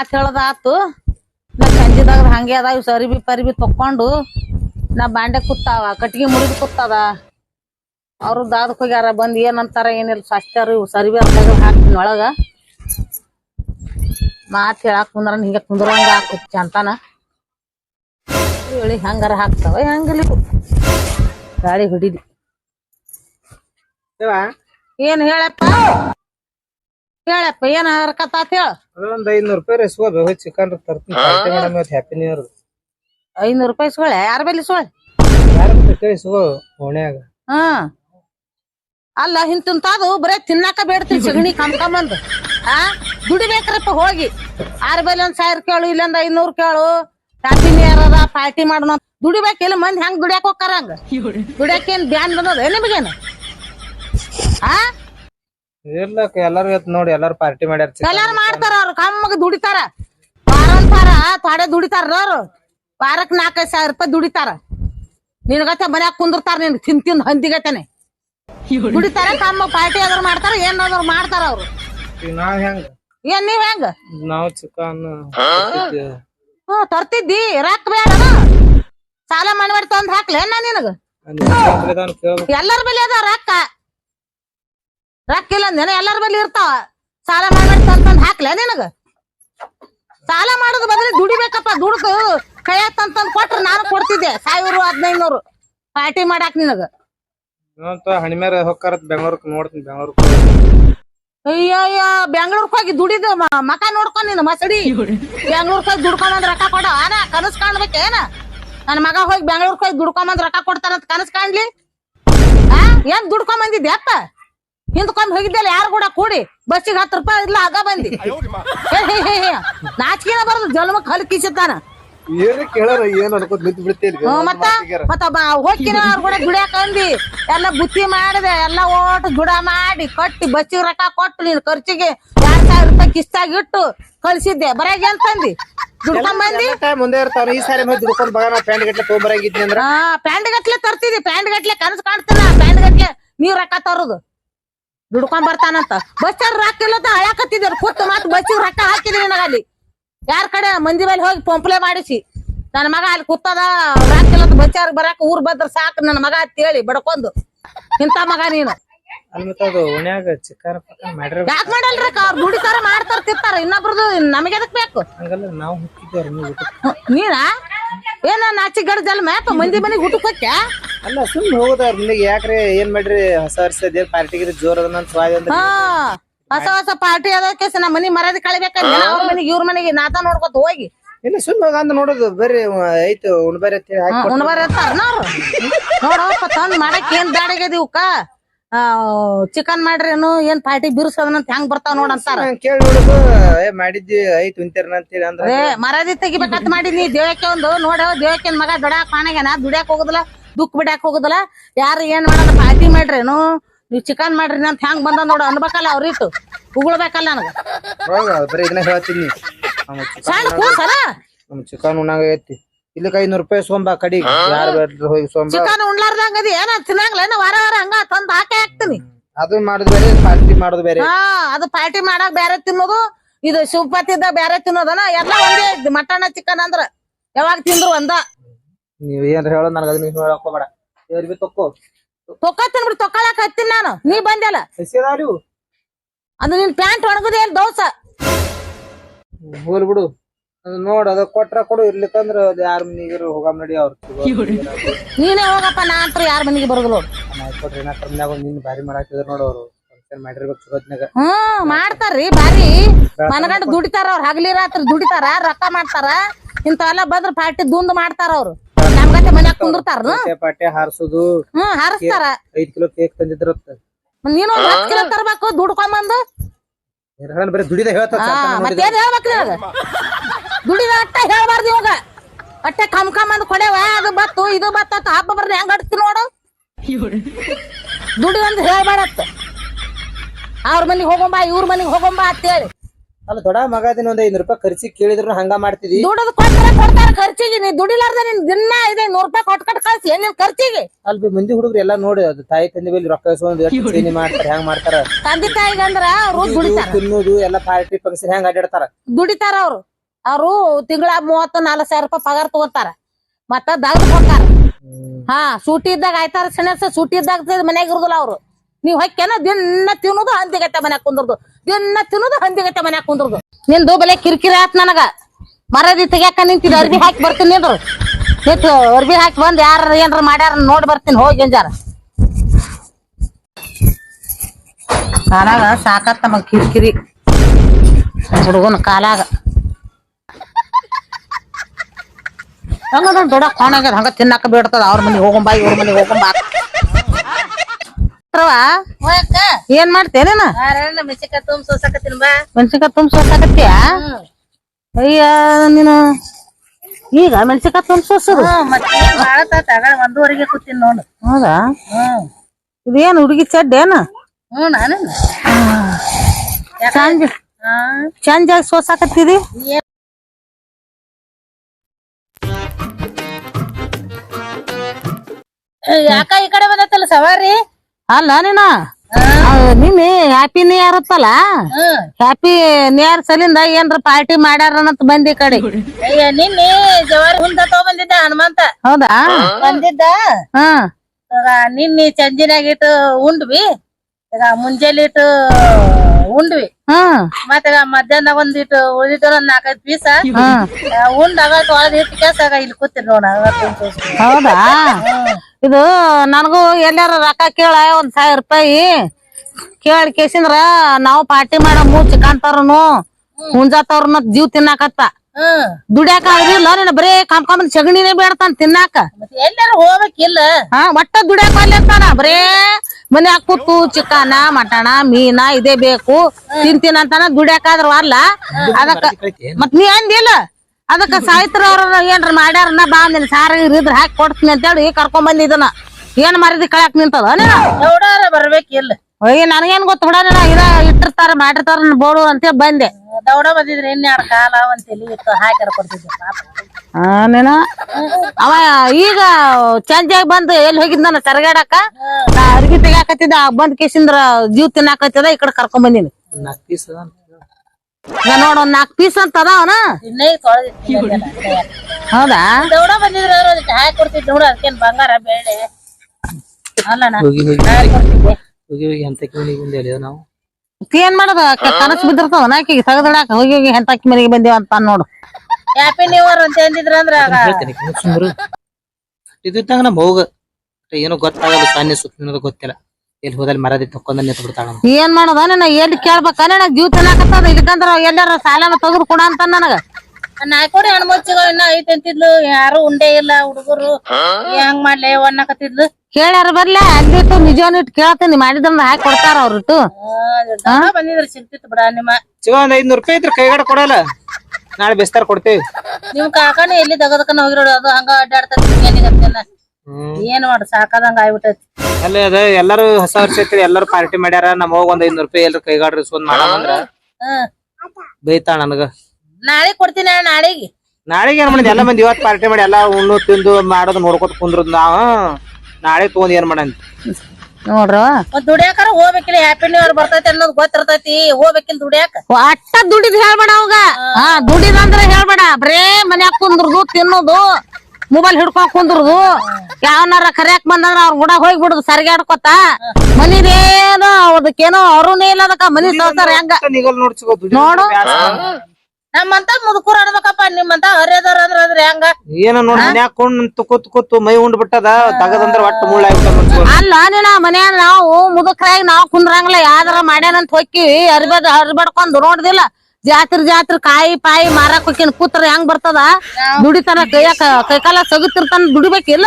ಮಾತ್ ಹೇಳದಾತು. ನಾ ಸಂಜಿದಾಗ ಹಂಗೆ ಅದ ಇವ್ ಸರಿಬಿ ಪರಿಬಿ ತಕ್ಕೊಂಡು ನಾ ಬಾಂಡೆ ಕೂತಾವ ಕಟ್ಟಿಗೆ ಮುರಿದು ಕೂತದ. ಅವ್ರು ದಾದಕ್ ಹೋಗ್ಯಾರ ಬಂದ್ ಏನಂತಾರ ಏನಿಲ್ಲ ಸ್ವಾಸ್ಥ್ಯರು ಇವ್ ಸರಿಬಿ ಅರ್ದಾಗ ಹಾಕ್ತೀನಿ ಒಳಗ. ಮಾತ್ ಹೇಳಾಕ್ ಕುಂದ್ರ ಹಿಂಗ ಕುಂದ್ರಂಗ ಹಾಕುತ್ತೆ ಅಂತಾನ. ಹೇಳಿ ಹಂಗಾರ ಹಾಕ್ತಾವ ಹಂಗಿಲ್ಲ. ಗಾಳಿ ಹಿಡಿದಿ ಏನ್ ಹೇಳಪ್ಪ? ಹೇಳಪ್ಪ ಏನ್ ಹರ್ಕತ್ತಾತ್ ಹೇಳ. ಒಂದ್ ಐನೂರ್ ರೂಪಾಯಿ ರೆಸ್ಕೋ ಹೋಗಿ ಚಿಕನ್ ತರ್ತೀನಿ. ಪಾರ್ಟಿ ಮೇಡಮ್ ಇವತ್ತು ಹ್ಯಾಪಿ ನ್ಯೂ ಇಯರ್ ಐನೂರ್ ರೂಪಾಯಿ ಸೊಳ್ಳೆ ಯಾರ ಬಲ್ಲಿ ಸೊಳ್ಳೆ ಯಾರ ಸುಗೋ ಓಣ್ಯಾಗ. ಹ್ಮ್ ಅಲ್ಲ ಹಿಂತಿಂತಾದು ಬರೇ ತಿನ್ನಾಕ ಬೇಡ್ತೀವಿ ಸಗಣಿ ಕಮ್ಕಂಬಂದ್ ಆ? ದುಡಿಬೇಕ್ರಪ್ಪ ಹೋಗಿ. ಆರ್ ಬೈಲಿ ಒಂದ್ ಸಾವಿರ ಕೇಳು ಇಲ್ಲೊಂದ್ ಐನೂರ್ ಕೇಳು. ಹ್ಯಾಪಿ ನ್ಯೂ ಇಯರ್ ಅದ ಪಾರ್ಟಿ ಮಾಡೋಣ ದುಡಿಬೇಕಿಲ್ಲ ಮಂದಿ ಹೆಂಗ್ ದುಡಿಯಾಕ ಹೋಗ್ತಾರ ಹಂಗ? ದುಡಿಯಾಕೇನ್ ಬ್ಯಾನ್ ಬಂದದ ನಿಮಗೇನು? ಆ? ಇರ್ಲಕ್ಕ ಎಲ್ಲಾರು ಇವತ್ ನೋಡಿ ಎಲ್ಲಾರು ಪಾರ್ಟಿ ಮಾಡ್ಯಾರ ಚಿಕನ್ ಎಲ್ಲಾರು ಮಾಡ್ತಾರ ಅವ್ರು ಕಮ್ಮಗ ದುಡಿತಾರ. ವಾರಂತಾರ ತೊಡೆ ದುಡಿತಾರ ಅವ್ರು. ವಾರಕ್ ನಾಲ್ಕೈದು ಸಾವಿರ ರೂಪಾಯಿ ದುಡಿತಾರ. ನಿನಗತ್ತೆ ಮನ್ಯಾಗ ಕುಂದಿರ್ತಾರ ನಿನ್ ತಿನ್ ತಿಂದ್ ಹಂದಿಗತೆನೆ ದುಡಿತಾರ ಕಮ್ಮ ಪಾರ್ಟಿ ಆದ್ರೂ ಮಾಡ್ತಾರ ಏನಾದ್ರು ಮಾಡ್ತಾರ ಅವ್ರು. ಈಗ ನಾವ್ ಹೆಂಗ? ಏನ್ ನೀವ್ ಹೆಂಗ? ನಾವ್ ಚಿಕನ್ ಹ್ಮ್ ತರ್ತಿದ್ದಿ? ರೊಕ್ಕ ಬೇಡ ಸಾಲ ಮನೆ ಮಾಡಿ ತಂದ್ ಹಾಕ್ಲೇನ ನಿನಗ? ಕೇಳ್ಬೇಕು. ಎಲ್ಲರ ಬಳಿ ಅದ ರೊಕ್ಕ? ರೊಕ್ಕ ಇಲ್ಲ ಅಂದೇನ ಎಲ್ಲರ ಬಲ್ಲಿ ಇರ್ತಾವ. ಸಾಲ ಮಾಡಿ ತಂದ್ ಹಾಕ್ಲ ನಿನಗ? ಸಾಲ ಮಾಡೋದ್ ಬದಲಿ ದುಡಿಬೇಕಪ್ಪ ದುಡ್ದು ಕೈಯ ತಂದ್ ತಂದ್ ಕೊಟ್ರ ನಾನು ಕೊಡ್ತಿದ್ದೆ ಸಾವಿರ ಹದಿನೈದು ಪಾರ್ಟಿ ಮಾಡಾಕ್ ನಿನಗ. ಹಣಿಮೇರ ಹೊಕ್ಕಾರತ್ ಬೆಂಗ್ಳೂರ್ಕ್ ನೋಡ್ತೀನಿ ಬೆಂಗಳೂರ್ ಅಯ್ಯಯ್ಯ ಅಯ್ಯೋ ಬೆಂಗ್ಳೂರ್ಕ್ ಹೋಗಿ ದುಡಿದ ಮಕ ನೋಡ್ಕೊಂಡ್ ನೀನು ಮಸಡಿ. ಬೆಂಗ್ಳೂರ್ಕ್ ಹೋಗಿ ದುಡ್ಕೊಂಬಂದ್ ರೊಕ್ಕ ಕೊಡ. ಆನ ಕನಸ್ ಕಾಣ್ಬೇಕೇನ ನನ್ ಮಗ ಹೋಗಿ ಬೆಂಗ್ಳೂರ್ಕ್ ಹೋಗಿ ದುಡ್ಕೊಂಬಂದ್ ರೊಕ್ಕ ಕೊಡ್ತಾನಂತ ಕನಸ್ ಕಾಣ್ಲಿ? ಆ? ಏನ್ ದುಡ್ಕೊಂಬಂದಿದ್ದೆ ಅಪ್ಪ ಹಿಂದ್ಕೊಂಡ್ ಹೋಗಿದ್ದಲ್ಲ ಯಾರು ಕೂಡ ಕೂಡಿ? ಬಸ್ಸಿಗೆ ಹತ್ತು ರೂಪಾಯಿ ಇಲ್ಲ ಆಗ ಬಂದಿ. ನಾಚಿಕೆನ ಬರೋದು ಜನ್ಮಕ್ ಹಲ್ ಕಿಸಿತಾನ ಮತ್ತ? ಮತ್ತ ಹೋಗಿನ ಅವ್ರ ಕೂಡ ದುಡ್ಯಾಕ ಅಂದಿ ಎಲ್ಲ ಬುತ್ತಿ ಮಾಡಿದೆ ಎಲ್ಲ ಓಟ್ ದುಡ ಮಾಡಿ ಕಟ್ಟಿ ಬಸ್ಸಿಗೆ ರೊಕ್ಕ ಕೊಟ್ಟು ನೀನ್ ಖರ್ಚಿಗೆ ಎರಡ್ ಸಾವಿರ ರೂಪಾಯಿ ಕಿಸ್ತಾಗ ಇಟ್ಟು ಕಳ್ಸಿದ್ದೆ. ಬರಗೆ ಅಂತಂದಿ ಮುಂದೆ ಇರ್ತಾವ ಈ ಸಾರಿ ದುಡ್ಕೊಂಡ್ ಬಗ ಪ್ಯಾಂಟ್ ಗಟ್ಲೆ ತೊಗೊಂಬರಾಗಿದ್ನಿ ಅಂದ್ರ. ಪ್ಯಾಂಟ್ ಗಟ್ಲೆ ತರ್ತಿದಿ ಪ್ಯಾಂಟ್ ಗಟ್ಲೆ ಕನಸು ಕಾಣ್ತಾನ ಪ್ಯಾಂಟ್ ಗಟ್ಲೆ ನೀವ್ ರೊಕ್ಕ ತರೋದು. ದುಡ್ಕೊಂಡ್ ಬರ್ತಾನಂತ. ಬಸ್ ರೊಕ್ಕ ಇಲ್ಲ ಹಳಾಕತ್ತಿದ್ರು ಕೂತು ಮತ್ ಬಸ್ಸಿಗೆ ರೊಕ್ಕ ಹಾಕಿದ್ರಿ ನನಗ ಅಲ್ಲಿ. ಯಾರ ಕಡೆ? ಮಂದಿ ಮೇಲೆ ಹೋಗಿ ಪಂಪ್ಲೆ ಮಾಡಿಸಿ. ನನ್ನ ಮಗ ಅಲ್ಲಿ ಕೂತದ ರೊಕ್ಕ ಬಸ್ ಬಚ್ಚಾರ ಬರಾಕ ಊರ್ ಬಂದ್ರ ಸಾಕು ನನ್ನ ಮಗ ಅಂತ ಹೇಳಿ ಬಡ್ಕೊಂಡು. ಇಂತ ಮಗ ನೀನು. ಯಾಕೆ ಮಾಡಲ್ರಿ ಅವ್ರು ದುಡಿತಾರ ಮಾಡ್ತಾರ ತಿಂತಾರ. ಇನ್ನೊಬ್ರದ್ದು ನಮಗೆ ಎದಕ್ ಬೇಕು? ನೀನಾ? ಏನ ನಾಚಿ ಗಡ ಜಲ್ ಮ್ಯಾಪ ಮಂದಿ ಮನೆಗೆ ಊಟಕ್ಕೆ ಹೋಗ್ಯಾ ಅಲ್ಲ ಹೋಗೋದಾರ ನಿಮಗೆ ಯಾಕ್ರಿ ಏನ್ ಮಾಡ್ರಿ? ಹೊಸ ವರ್ಷ ಇದೇ ಪಾರ್ಟಿಗೆ ಜೋರ್ ಅದ ಅಂತ ಸ್ವಾದ ಅಂದ್ರೆ ಹಾ ಹೊಸ ಹೊಸ ಪಾರ್ಟಿ ಅದಕ್ಕೆ ನಮ್ಮ ಮನಿ ಮರ್ಯಾದೆ ಕಳಿಬೇಕಂತ ಅವ್ರ ಮನಿಗೆ ಇವ್ರ ಮನಿಗೆ ನಾತ ನೋಡ್ಕೊತ ಹೋಗಿ. ಇಲ್ಲ ಸುಮ್ಮ ಹೋಗ ನೋಡೋದು ಬರ್ರಿ ಐತು ಉಣ್ಬಾರಿ ಅಂತ ಹೇಳಿ ಹಾಕಿ ಉಣಬಾರ ನೋಡಪ್ಪ ತಂದ್ ಮಾಡಕ್ ಏನ್ ಇವಕ್ಕ ಚಿಕನ್ ಮಾಡ್ರೇನು ಏನ್ ಪಾರ್ಟಿ ಬಿರುಸದಂತ ಹೆಂಗ್ ಬರ್ತಾವ ಅಂತಾರ. ಕೇಳಿ ನೋಡುದು ಏ ಮಾಡಿದ್ದಿ ಐತ್ ಉಂತಿರ್ನ ಅಂತೇಳಿ ಅಂದ್ರ ಏ ಮರ್ಯಾದೆ ತೆಗಿಬೇಕಂತ ಮಾಡಿ ನೀ ದೇವಕ್ಕೆ ಒಂದು ನೋಡ ದೇವಕ್ಕೆ ಮಗ ದುಡ್ಯಾಕ್ ಕಾಣಗ್ಯಾನ ದುಡ್ಯಾಕ್ ಹೋಗುದಿಲ್ಲ ದುಃಖ ಬಿಡಾಕ್ ಹೋಗುದಿಲ್ಲ. ಯಾರು ಏನ್ ಮಾಡೋದ ಪಾರ್ಟಿ ಮಾಡ್ರೇನು ನೀವ್ ಚಿಕನ್ ಮಾಡ್ರಿ ಅಂತ ಹೆಂಗ್ ಬಂದ ನೋಡು ಅನ್ಬೇಕಲ್ಲ ಅವ್ರಿಟ್ಟು ಉಗುಳ್ಬೇಕಲ್ಲ ನನಗ. ಹೋಗ ಬರೀ ಇದನ್ನ ಹೇಳ್ತೀನಿ. ಸಣ್ಣ ನಮ್ಮ ಚಿಕನ್ ಉಣ್ಣಾಗ ಐತಿ. ಇಲ್ಲಿಕ ಐನೂರು ರೂಪಾಯಿ ಸೋಂಬ ಕಡಿ. ಯಾರು ಬೇಡ್ರಿ ಹೋಗಿ ಸೋಂಬ. ಚಿಕನ್ ಉಣ್ಲಾರ್ದಂಗ ಅದಿ ಏನ ತಿನ್ನಂಗಿಲ್ಲ ಏನ ವಾರ ವಾರ ಹಂಗ ತಂದ್ ಹಾಕೇ ಹಾಕ್ತೀನಿ. ಅದು ಮಾಡುದು ಬೇರೆ ಪಾರ್ಟಿ ಮಾಡುದು ಬೇರೆ. ಹಾ ಅದು ಪಾರ್ಟಿ ಮಾಡಕ್ ಬ್ಯಾರೆ ತಿನ್ನೋದು ಇದು ಶಿವಪತಿದ ಬ್ಯಾರೆ ತಿನ್ನೋದನ ಎಲ್ಲ ಒಂದೇ ಮಟನ್ ಚಿಕನ್ ಅಂದ್ರ ಯಾವಾಗ ತಿಂದ್ರು ಒಂದ. ನೀವ್ ಏನ್ ಹೇಳೋ ನನಗ ಅದನ್ನ ಹೇಳಕ್ ಹೋಗ್ಬೇಡ. ಏರ್ಬಿ ತಕ್ಕೋ. ತೊಕ್ಕ ಬಿಡಿ ತೊಕ್ಕಳಕ್ ಹತ್ತೀನಿ ನಾನು. ನೀ ಬಂದಲ್ಲ ಅದು ನಿನ್ ಪ್ಯಾಂಟ್ ಒಣಗುದೇ ಏನ್ ದೋಸ? ಹೋಲ್ ಬಿಡು. ನೋಡ್ ಅದ ಕೊಟ್ರ ಕೊಡು ಇರ್ಲಿಕ್ಕಂದ್ರ ಅದ್ ಯಾರ ಮನಿಗೆ ಹೋಗಾಮ್ ನಡಿ ಅವ್ರ ನೀನೇ ಹೋಗಪ್ಪ ನಾ ಅಂತ ಯಾರ ಮನೆಗೆ ಬರೋದಿಲ್ಲ ನೋಡು. ಕೊಟ್ರಿ ಕಮ್ಮಿ ಕಮ್ಮಿಯಾಗ ನಿನ್ ಬಾರಿ ಮಾಡಾಕಿದ್ರ ನೋಡು ಅವ್ರು. ಫಂಕ್ಷನ್ ಮಾಡಿರ್ಬೇಕು ಚಲೋತ್ನಾಗ ಹ್ಮ್ ಮಾಡ್ತಾರ್ರಿ ಬಾರಿ ಮನಗಂಡ ದುಡಿತಾರ ಅವ್ರ ಹಗಲಿ ರಾತ್ರಿ ದುಡಿತಾರ ರೊಕ್ಕ ಮಾಡ್ತಾರ. ಇಂಥವೆಲ್ಲ ಬಂದ್ರ ಪಾರ್ಟಿ ದುಂದು ಮಾಡ್ತಾರ ಅವ್ರು. ನಮ್ಗತ್ತೆ ಮನ್ಯಾಗ ಕುಂದಿರ್ತಾರ ಪಾಟೆ ಪಾಟೆ ಹಾರ್ಸುದು. ಹ್ಮ್ ಹಾರಿಸ್ತಾರ. ಐದ್ ಕಿಲೋ ಕೇಕ್ ತಂದಿದ್ರ ನೀನು ಒಂದ್ ಹತ್ತು ಕಿಲೋ ತರ್ಬೇಕು ದುಡ್ಕೊಂಬಂದು. ಬರೀ ದುಡಿದ ಹೇಳ್ತಾರ ಮತ್ತೇನ್ ಹೇಳ್ಬೇಕ್ರಿ ಅದ ದುಡಿದ ಅಟ್ಟ ಹೇಳ್ಬಾರ್ದು ಇವಾಗ. ಅಟ್ಟೆ ಕಮ್ ಕಮ್ ಅಂದ್ ಕೊಡೆವ ಅದು ಬತ್ತು ಇದು ಬತ್ತ ಹಬ್ಬ ಬರ್ರಿ ಹೆಂಗ್ ಅಡ್ತಿ ನೋಡು. ದುಡಿ ಅಂದ್ ಹೇಳ್ಬೇಡತ್ತ ಅವ್ರ ಮನಿಗ್ ಹೋಗೊಂಬ ಇವ್ರ ಮನಿಗ್ ಹೋಗೊಂಬಾ ಅಂತೇಳಿ. ಅಲ್ಲ ದೊಡ್ಡ ಮಗ ಅದನ್ನ ಒಂದ್ ಐನೂರು ರೂಪಾಯಿ ಖರ್ಚಿಗೆ ಕೇಳಿದ್ರು ಹಂಗ ಮಾಡ್ತಿದಿ? ದುಡದ್ ಕೊಡ್ತಾರೆ ಕೊಡ್ತಾರ ಖರ್ಚಿಗೆ ನೀ ದುಡಿಲಾರ್ದ ನಿನ್ ದಿನ ಇದೆ ನೂರ್ ರೂಪಾಯಿ ಕೊಟ್ ಕಟ್ ಕಳ್ಸಿ ಏನ್ ನಿನ್ ಖರ್ಚಿಗೆ. ಅಲ್ಲಿ ಮಂದಿ ಹುಡುಗ್ರು ಎಲ್ಲ ನೋಡಿ ಅದು ತಾಯಿ ತಂದೆ ಬೇಲಿ ರೊಕ್ಕ ಇಸ್ಕೊಂಡು ಎಷ್ಟು ಮಾಡ್ತಾರ ಹೆಂಗ್ ಮಾಡ್ತಾರ? ತಂದೆ ತಾಯಿಗೆ ಅಂದ್ರ ಅವ್ರು ದುಡಿತಾರ. ತಿನ್ನೋದು ಎಲ್ಲಾ ಪಾರ್ಟಿ ಫಂಕ್ಷನ್ ಹೆಂಗ್ ಅಡ್ಡಾಡ್ತಾರ ದುಡಿತಾರ ಅವ್ರು. ಅವ್ರು ತಿಂಗಳ ಮೂವತ್ತು ನಾಲ್ಕು ಸಾವಿರ ರೂಪಾಯಿ ಪಗಾರ ತಗೋತಾರ. ಮತ್ತ ದಾಗ ಹಾ, ಸೂಟಿ ಇದ್ದಾಗ ಆಯ್ತಾರ ಸಣ್ಣ ಸೂಟಿ ಇದ್ದಾಗ ಮನ್ಯಾಗ ಇರುದಿಲ್ಲ ಅವ್ರು. ನೀವ್ ಹೊಕ್ಕೇನ ದಿನ ತಿನ್ನುದು ಹಂದಿಗತ್ತ ಮನ್ಯಾಗ ಕುಂದ್ರದು. ದಿನ ತಿನ್ನುದು ಹಂದಿಗತ್ತ ಮನ್ಯಾಗ ಕುಂದ್ರದು. ನಿಂದು ಬಲೆ ಕಿರಿಕಿರಿ ಆತ್ ನನಗ. ಮರದಿ ತೆಗಿಯಾಕ ನಿಂತಿದ್ ಅರ್ಬಿ ಹಾಕಿ ಬರ್ತೀನಿ ನಿಂದ್ರು. ನಿಂತು ಅರ್ಬಿ ಹಾಕಿ ಬಂದ್ ಯಾರ ಏನ್ರ ಮಾಡ್ಯಾರ ನೋಡ್ ಬರ್ತೀನಿ, ಹೋಗಿ ಎಂಜಾರ ಕಾಲಾಗ ಸಾಕತ್ತ ಮಗ ಕಿರಿಕಿರಿ. ಹುಡುಗನ ಕಾಲಾಗ. ಹಂಗದ ದೊಡ್ಡ ಕೋಣಾಗ್ಯದ ಹಂಗ ತಿನ್ನಾಕ ಬಿಡ್ತದ. ಅವ್ರ ಮನೆ ಹೋಗಂಬ ಇವ್ರ ಮನೆ ಹೋಗಂಬ ಏನ್ ಮಾಡ್ತೇನೇನ ಮೆಣಸಿನ್ಕಾಯಿ ತುಂಬ ಸೋಸಾಕತ್ತೀನಿ ಬಾ. ಮೆಣಸಿನ್ಕಾಯಿ ತುಂಬ ಸೋಸಾಕತ್ತೀಯ? ಅಯ್ಯ ನೀನು ಈಗ ಮೆಣಸಿನ್ಕಾಯಿ ತುಂಬ ಸೋಸದು? ಒಂದೂವರೆಗೆ ಕೂತೀನಿ ನೋಡು. ಹೌದಾ? ಇದೇನ್ ಹುಡುಗಿ ಚಡ್ಡೇನ ಹ್ಞೂ ನಾನು ಚಂಜ ಚಂಜಾಗಿ ಸೋಸಾಕತ್ತಿದಿ? ಯಾಕ ಈ ಕಡೆ ಬಂದತ್ತಲ್ಲ ಸವಾರಿ? ಅಲ್ಲ ನೀನ? ನಿನ್ನೆ ಹ್ಯಾಪಿ ನ್ಯೂ ಇಯರ್ ಇತ್ತಲ್ಲ? ಹ್ಯಾಪಿ ನ್ಯೂ ಇಯರ್ ಸಲಿಂದ ಏನ್ರ ಪಾರ್ಟಿ ಮಾಡ್ಯಾರನಂತ ಬಂದಿ ಈ ಕಡೆ. ನಿನ್ನೆ ಜವಾರಿ ಹುಂದ ತಗೊಂಬಂದಿದ್ದ ಹನುಮಂತ. ಹೌದಾ? ಬಂದಿದ್ದ? ನಿನ್ನೆ ಚಂಜಿನಾಗಿಟ್ಟು ಉಂಡ್ವಿ. ಈಗ ಮುಂಜಾನೆ ಇಟ್ಟು ಉಂಡ್ವಿ. ಹ್ಮ್ ಮತ್ತ ಮಧ್ಯಾಹ್ನ ಒಂದಿಟ್ಟು ಒಂದ್ ನಾಲ್ಕೈದು ಪೀಸ ಉಂಡಾಗ ಉಂಡ್ ಆಗ ತೊಳೆದ್ ಇಟ್ಟು ಕೇಸಾಗ ಇಲ್ಲಿ ಕೂತಿರ್ ನೋಡ ಹೌದಾ? ಇದು ನನಗೂ ಎಲ್ಲಾರ ರೊಕ್ಕ ಕೇಳ ಒಂದ್ ಸಾವಿರ ರೂಪಾಯಿ ಕೇಳಿ ಕೇಸಿಂದ್ರ ನಾವು ಪಾರ್ಟಿ ಮಾಡೋ ಚಿಕನ್ ತರನು ಹುಂಜಾತವ್ರನ್ನ ಜೀವ್ ತಿನ್ನಾಕತ್ತ. ದುಡ್ಯಾಕ ಆಗಿಲ್ಲ ನೀನು ಬರೇ ಕಾಮ್ ಕಾಮ್ ಸಗಣಿನೇ ಬೇಡ್ತಾನ ತಿನ್ನಾಕ. ಎಲ್ಲಾರು ಹೋಗ್ಬೇಕಿಲ್ಲ. ಹಾ ಒಟ್ಟ ದುಡ್ಯಾಕ ಅಲ್ಲಿ ಅಂತಾನ ಬರೇ ಮನ್ಯಾಗ ಕೂತು ಚಿಕನ ಮಟಣ ಮೀನ ಇದೇ ಬೇಕು. ತಿಂತೀನಿ ಅಂತಾನ ದುಡ್ಯಾಕಾದ್ರ ಅಲ್ಲ ಅದಕ್ಕ ಮತ್ ನೀ ಅಂದಿಲ್ಲ ಅದಕ್ಕ ಸಾಯಿತ್ರ ಅವ್ರ ಏನ್ರ ಮಾಡ್ಯಾರನ ಬಾ ನಿನ್ ಸಾರ ಇದ್ರ ಹಾಕಿ ಕೊಡ್ತೀನಿ ಅಂತೇಳಿ ಕರ್ಕೊಂಡ್ ಬಂದಿದ್ದನ. ಏನ್ ಮರದಿ ಕಳ್ಯಾಕ್ ನಿಂತದ ಬರ್ಬೇಕಿಲ್ಲ. ಅಯ್ಯ ನನಗೇನ್ ಗೊತ್ತ ಬಿಡ ಇದ ಇಟ್ಟಿರ್ತಾರ ಮಾಡಿರ್ತಾರ ಬೋಡು ಅಂತ ಬಂದೆ. ದೌಡ ಬಂದಿದ್ರೆ ಇನ್ಯಾರ ಕಾಲ ಅಂತ ತಲಿ ಇತ್ತು ಹಾಕ್ಯಾರ ಕೊಡ್ತಿದ್ದೆ ಪಾಪ. ಆ ನೀನ? ಅವ ಈಗ ಚಂಜಾಗಿ ಬಂದು ಎಲ್ಲಿ ಹೋಗಿದ್ನ ಸರಗಾಡಕ ನಾ ಅರ್ಗಿ ತೆಗಿಯಾಕತ್ತಿದ್ದ ಆ ಬಂದ್ ಕೇಸಿಂದ್ರ ಜೀವ್ ತಿನ್ನಾಕತ್ತಿದ ಈ ಕಡೆ ಕರ್ಕೊಂಡ್ ಬಂದಿನಿ. ನೋಡ ಒಂದ್ ನಾಲ್ಕ್ ಪೀಸ್ ಅಂತ ಅದ ಅವನ? ಹೌದಾ? ದೌಡ ಬಂದಿದ್ರ ಹಾಕಿ ಕೊಡ್ತಿದ್ ನೋಡು ಅದಕ್ಕೇನ್ ಬಂಗಾರ ಬೇಳೆ. ಅಲ್ಲ ಹೋಗಿ ಹೋಗಿ ಹೋಗಿ ಅಂತ ಮನೆಗೆ ಬಂದೇಳಿ ನಾವು. ಏನ್ ಮಾಡೋದು? ಕನಸು ಬಿದ್ದಿರ್ತಾವ ನಾಕಿಗೆ ತೆಗದಿಡಾಕ ಹೋಗಿ ಹೋಗಿ ಎಂತ ಮನೆಗೆ ಬಂದೇವ ಅಂತ ನೋಡು. ಹ್ಯಾಪಿ ನ್ಯೂ ಇಯರ್ ಅಂತ ಅಂದಿದ್ರ ಅಂದ್ರ ಹೇಳ್ತೇನೆ ಇದ್ದಂಗ ನಮ್ಮ ಹೋಗ. ಏನೋ ಗೊತ್ತಾಗಲ್ಲ ಸಾನ್ಯ ಸುತ್ತ ಗೊತ್ತಿಲ್ಲ. ಎಲ್ಲಿ ಹೋದಲ್ಲಿ ಮರದಿ ತಕ್ಕೊಂಡ ನಿಂತು ಬಿಡ್ತಾಳ ಏನ್ ಮಾಡೋದ? ನಾ ಎಲ್ಲಿ ಕೇಳ್ಬೇಕ? ನಾ ಜೀವ್ ತಿನ್ನಾಕತ್ತದ? ಇಲ್ಲಿಕಂದ್ರ ಎಲ್ಲಾರ ಸಾಲನ ತೆಗೆದು ಕೊಡ ಅಂತ ನನಗ. ನಾಯ್ಕೋಡಿ ಹಣ್ಮುಚ್ಚಿಗಳು ಇನ್ನ ಐತೆ ಅಂತಿದ್ಲು. ಯಾರು ಉಂಡೇ ಇಲ್ಲ ಹುಡುಗರು. ಹೆಂಗ್ ಮಾಡ್ಲೇ ಅನ್ನಕತ್ತಿದ್ಲು. ಕೇಳ್ಯಾರ ಬರ್ಲಾ ಅಲ್ಲಿಟ್ಟು ನಿಜವನ್ ಇಟ್ಟು ಕೇಳ್ತೀನಿ. ಮಾಡಿದ್ರ ಹಾಕಿ ಕೊಡ್ತಾರ ಅವ್ರಿಟ್ಟು ಬಂದಿದ್ರ ಬಂದಿದ್ರೆ ಸಿಗ್ತಿತ್ತು ಬಿಡ ನಿಮ್ಮ. ಶಿವ ಒಂದ್ ಐದ್ನೂರ್ ರೂಪಾಯಿ ಇದ್ರ ಕೈಗಾಡ ಕೊಡಲ್ಲ. ನಾಳೆ ಬೆಸ್ತಾರ ಕೊಡ್ತೇವಿ ನಿಮ್ ಕಾಕಾನ ಎಲ್ಲಿ ತಗದಕನ ಹೋಗಿರೋದು ಅದು ಹಂಗ ಅಡ್ಡಾಡ್ತೈತಿ ಏನಿಗತ್ತೇನ ಹ್ಮ್. ಏನ್ ಮಾಡ್ರಿ ಸಾಕಾದಂಗ ಆಗ್ಬಿಟ್ಟೈತಿ. ಅಲ್ಲ ಅದ ಎಲ್ಲಾರು ಹೊಸ ವರ್ಷ ಐತ್ರಿ ಎಲ್ಲಾರು ಪಾರ್ಟಿ ಮಾಡ್ಯಾರ. ನಮ್ ಹೋಗ್ ಒಂದ್ ಐದ್ನೂರ್ ರೂಪಾಯಿ ಎಲ್ರು ಕೈಗಾಡ್ರಿ ಸುಂದ್ ಮಾಡಂದ್ರ ಹ್ಮ್ ಬೈತಾಳ ನನಗ. ನಾಳೆ ಕೊಡ್ತೀನಿ ನಾಳೆಗೆ. ನಾಳೆಗೆ ಏನ್ ಮಾಡಿದ್ ಎಲ್ಲ ಮಂದಿ ಇವತ್ತು ಪಾರ್ಟಿ ಮಾಡಿ ಎಲ್ಲಾ ಉಣ್ಣು ತಿಂದು ಮಾಡೋದು ನೋಡ್ಕೊತ ಕುಂದ್ರದ್ ನಾವು ನಾಳೆ ತಗೊಂಡ್ ಏನ್ ಮಾಡಂತ? ನೋಡ್ರ? ಮತ್ ದುಡಿಯಾಕಾರ ಹೋಗ್ಬೇಕಿಲ್ಲ ಹ್ಯಾಪಿ ನ್ಯೂ ಇಯರ್ ಬರ್ತೈತಿ ಅನ್ನೋದು ಗೊತ್ತಿರ್ತೈತಿ ಹೋಗ್ಬೇಕಿಲ್ಲ ದುಡಿಯಾಕ. ಅಟ್ಟ ದುಡಿದ್ ಹೇಳ್ಬೇಡ ಅವಾಗ. ಹಾ ದುಡಿದ ಅಂದ್ರ ಹೇಳ್ಬೇಡ. ಬರೇ ಮನ್ಯಾಗ ಕುಂದ್ರದು ತಿನ್ನೋದು ಮೊಬೈಲ್ ಹಿಡ್ಕೊಂಡ್ ಕುಂದ್ರದು. ಯಾವನಾರ ಕರ್ಯಾಕ್ ಬಂದಂದ್ರ ಅವ್ರ ಗುಡ ಹೋಗಿ ಬಿಡುದು ಸರಿಗಾಡ್ಕೊತ ಮನಿದೇನೋ ಅದಕ್ಕೇನೋ ಅವ್ರೂನೇ ಇಲ್ಲ ಅದಕ್ಕ ಮನಿ ಸಂಸಾರ ಹೆಂಗ? ನೋಡು. ನಮ್ಮಂತ ಮುದುಕೂರ್ ಆಡ್ಬೇಕಪ್ಪ ನಿಮ್ಮಂತ ಹರಿಯದವ್ರ ಅಂದ್ರ ಅದ್ರ ಹೆಂಗ? ಏನ ನೋಡ್ ಮನ್ಯಾಗ ಕೊಂಡ್ ಕೂತ್ ಕೂತು ಮೈ ಉಂಡ್ ಬಿಟ್ಟದ ತಗದಂದ್ರ ಒಟ್ಟ ಮುಳ್ಳ ಅಲ್ಲ ನೀನ ಮನ್ಯಾಗ ನಾವು ಮುದುಕರಾಗಿ ನಾವ್ ಕುಂದ್ರಂಗಿಲ್ಲ ಯಾವ್ದಾರ ಮಾಡ್ಯಾನಂತ ಹೊಕ್ಕಿ ಅರ್ಬದ ಹರ್ಬಡ್ಕೊಂಡ್ ನೋಡ್ದಿಲ್ಲ. ಜಾತ್ರೆ ಜಾತ್ರೆ ಕಾಯಿ ಪಾಯಿ ಮಾರಾಕ್ ಹೋಕಿನ್ ಕೂತ್ರ ಹೆಂಗ್ ಬರ್ತದ? ದುಡಿತಾನ ಕೈಯಾಕ ಕೈಕಾಲ ಸಗುತ್ತಿರ್ತಾನ ದುಡಿಬೇಕಿಲ್ಲ?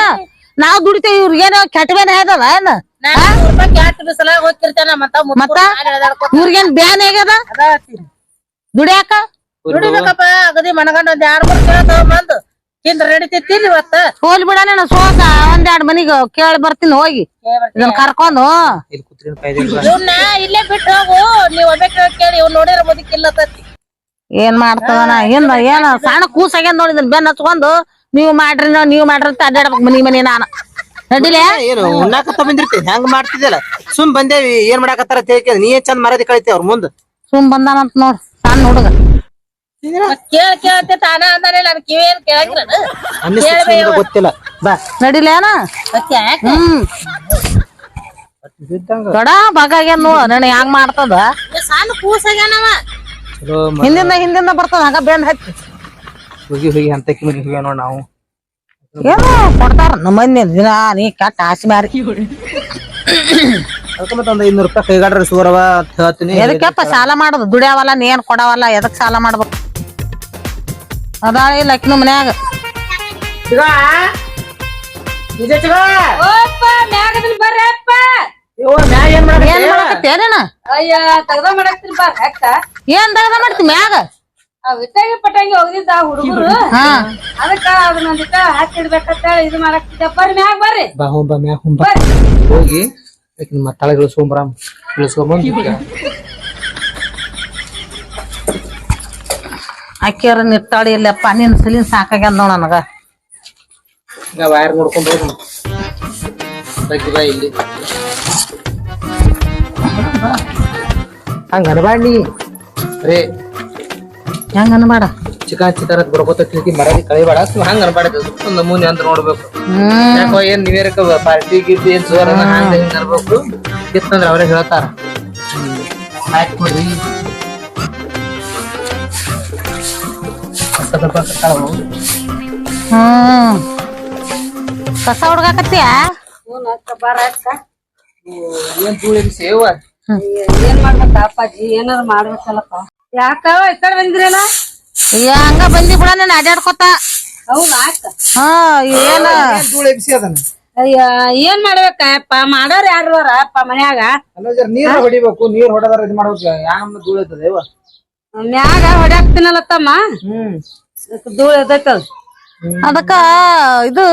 ನಾವ್ ದುಡಿತೇವಿ ಇವ್ರಿಗೇನ ಕೆಟ್ಟಬೇನ ಹೇಳ್ದವ ಏನ? ಮತ್ತ? ಇವ್ರಿಗೇನ್ ಬ್ಯಾನ್ ಆಗ್ಯದ? ದುಡಿಯಾಕ? ದುಡಿಬೇಕಪ್ಪ ಅಗದಿ ಮನಗಂಡ ಒಂದ್ ಎರಡ್ ಮೂರ್ ಕಿಲೋ ತಗೊಂಬಂದು ತಿಂದ್ರ ನಡಿತೈತಿಲ್ ಇವತ್ತ? ಹೋಲ್ ಬಿಡ ನೀನು ಸೋಸ ಒಂದೆರಡ್ ಮನಿಗ್ ಕೇಳಿ ಬರ್ತೀನಿ ಹೋಗಿ. ಇದನ್ನ ಕರ್ಕೊಂಡು. ಇಲ್ಲಿ ಕೂತ್ರಿ ಕಾಯ್ದೆ ಇವ್ನ ಇಲ್ಲೇ ಬಿಟ್ಟು ಹೋಗು ನೀವ್ ಒಬ್ಬಕ್ಕೆ ಕೇಳಿ ಇವ್ ನೋಡಿರ ಮುದಕ್ಕಿಲ್ಲತತಿ ಏನ್ ಮಾಡ್ತದನ ಏನ್ ಏನ ಸಣ್ಣ ನೋಡಿ ಇದನ್ನ ಬೆನ್ ಹಚ್ಕೊಂಡು ನೀವ್ ಮಾಡ್ರಿ ನಾವ್ ನೀವ್ ಮಾಡ್ರಿ ಅಂತ ಅಡ್ಡಾಡ್ಬೇಕು ಮನಿ ಮನಿ ನಾನು. ನಡಿಲೆ ಏನು ಉಣ್ಣಾಕತ್ತ ಬಂದಿರ್ತೀನಿ ಹೆಂಗ್ ಮಾಡ್ತಿದ್ದಿಲ್ಲ? ಸುಮ್ ಬಂದೇವಿ ಏನ್ ಮಾಡಾಕತ್ತಾರ ತಿಳ್ಕ ನೀ ಏನ್ ಚಂದ ಮರದಿ ಕಳಿತಿ ಅವ್ರ ಮುಂದ್? ಸುಮ್ ಬಂದಾನಂತ ನೋಡ್ ಸಣ್ಣ ಹುಡುಗ. ಕೇಳ ಕೇಳತ್ತೆ ತಾನ ಅಂದಾನೆ ನನ್ ಕಿವಿ ಏನ್ ಕೇಳಂಗಿಲ್ಲ ಅನ್ನಿಸ್ತು ಗೊತ್ತಿಲ್ಲ. ಬಾ. ನಡಿಲೇನ ಹ್ಮ್. ದೊಡ ಬಗಾಗ್ಯಾನ ನೋಡ. ನನ್ ಹೆಂಗ್ ಮಾಡ್ತದ? ಸಣ್ಣ ಕೂಸಾಗ್ಯಾನವ. ಹಿಂದಿಂದ ಹಿಂದಿಂದ ಬರ್ತದ ಹಂಗ ಬೆಂಡ್ ಹತ್ತಿ. ಹೋಗಿ ಹೋಗಿ ಅಂತ ಕಿಮಿ ಹೋಗ್ಯಾವ ನೋಡ್ ನಾವು. ಏನೋ ಕೊಡ್ತಾರ ನಮ್ಮ ಮಂದಿ ದಿನ ನೀ ಕಟ್ಟ ಆಸಿ ಮಾರಿ. ಅದಕ್ಕೆ ಐನೂರು ರೂಪಾಯಿ ಕೈಗಾಡ್ರ ಸುಗರವ ಹೇಳ್ತೀನಿ. ಎದಕ್ಕೆಪ್ಪ ಸಾಲ ಮಾಡೋದು? ದುಡಿಯಾವಲ್ಲ ನೀನ್ ಕೊಡವಲ್ಲ ಎದಕ್ ಸಾಲ ಮಾಡ್ಬೇಕು? ಅದಾಳ ಇಲ್ಲ ಅಕ್ಕಿನ ಮನ್ಯಾಗ. ಓಪ್ಪ ಮ್ಯಾಗದನ್ ಬರ್ರಪ್ಪ ಏನ್ ಮಾಡಕತ್ತಿ? ಏನೇನ? ಅಯ್ಯ ತಗದ ಮಾಡಾಕ್ತಿರಿ ಬಾ ಹೆಕ್ಕ ಏನ್ ಮಾಡ್ತಿ ಮ್ಯಾಗ? ಆ ವಿಟ್ಟಾಗಿ ಪಟ್ಟಾಗಿ ಹೋಗಿದ್ದ ಹುಡುಗರು. ಹಾ. ಅದಕ್ಕ ಅದನ್ನ ಹಾಕಿಡ್ಬೇಕಂತ ಇದು ಮಾಡಾಕ್ತಿದ್ದ ಬರ್ರಿ ಮ್ಯಾಗ ಬರ್ರಿ. ಬಾ ಹೋಗ್ ಮ್ಯಾಗ ಹೋಗ್ ಮತ್ತಾಳ ಇಳಿಸ್ಕೊಂಬರಾಮ್ ಇಳಿಸ್ಕೊಂಬಂದ್ ಅಕ್ಕಿಯರ ನಿತ್ತಾಡಿ ಇಲ್ಲಪ್ಪ ನಿನ್ ಸಲಿನ್ ಸಾಕಾಗ್ಯಾದ ನೋಡ ನನಗ. ಈಗ ವೈರ್ ನೋಡ್ಕೊಂಡ್ ಹೋಗಿ ಇಲ್ಲಿ. ಹಂಗ ಅನ್ಬಾಡ್ನಿ ರೇ ಹೆಂಗ ಅನ್ಬೇಡ? ಚಿಕನ್ ಅಂತ ಬರ್ಕೋತ ತಿಳ್ಕಿ ಮರದಿ ಕಳಿಬೇಡ. ಹಂಗ ಒಂದು ನಮೂನಿ ಅಂತ ನೋಡ್ಬೇಕು. ಯಾಕೋ ಏನ್ ನೀವೇರಕ ಪಾರ್ಟಿ ಗಿರ್ಟಿ ಏನ್ ಸುವರ್ ಹಂಗ ಹಿಂಗ ಅನ್ಬೇಕು. ಇತ್ತಂದ್ರ ಅವ್ರೇ ಹೇಳ್ತಾರ. ಹಾಕಿ ಕೊಡ್ರಿ. ಹ್ಮ್. ಕಸ ಹುಡ್ಗಾಕತ್ತೀಯ? ಏನ್ ತೂಳಿ ಸೇವ? ಏನ್ ಮಾಡ್ಬೇಕ ಅಪ್ಪಾಜಿ? ಏನಾರ ಮಾಡ್ಬೇಕಲ್ಲಪ್ಪ. ಯಾಕ ಈ ಕಡೆ ಬಂದಿರಲ್ಲ ಹಂಗ ಬಂದಿ ಬಿಡ ನೀನ್ ಅಡ್ಯಾಡ್ಕೊತ. ಹೌದಾ ಅಕ್ಕ? ಹಾ ಏನ? ತೂಳಿ ಎಬ್ಸಿ ಅದನ್ನ? ಅಯ್ಯ ಏನ್ ಮಾಡ್ಬೇಕಪ್ಪ ಮಾಡೋರ್ ಯಾರು ಅಪ್ಪ ಮನ್ಯಾಗ? ಅಲ್ಲ ಜರ ನೀರ್ ಹೊಡಿಬೇಕು. ನೀರ್ ಹೊಡೆದಾರ ಇದ್ ಮಾಡ್ಬೇಕು. ಯಾನಮ್ಮ ಧೂಳ ಇರ್ತದೆ ಇವ ಮ್ಯಾಗ ಹೊಡ್ಯಾಕ್ತೀನಲ್ಲ ತಮ್ಮ ಹ್ಮ್. ಧೂಳ ಅದಕ್ಕ ಇದು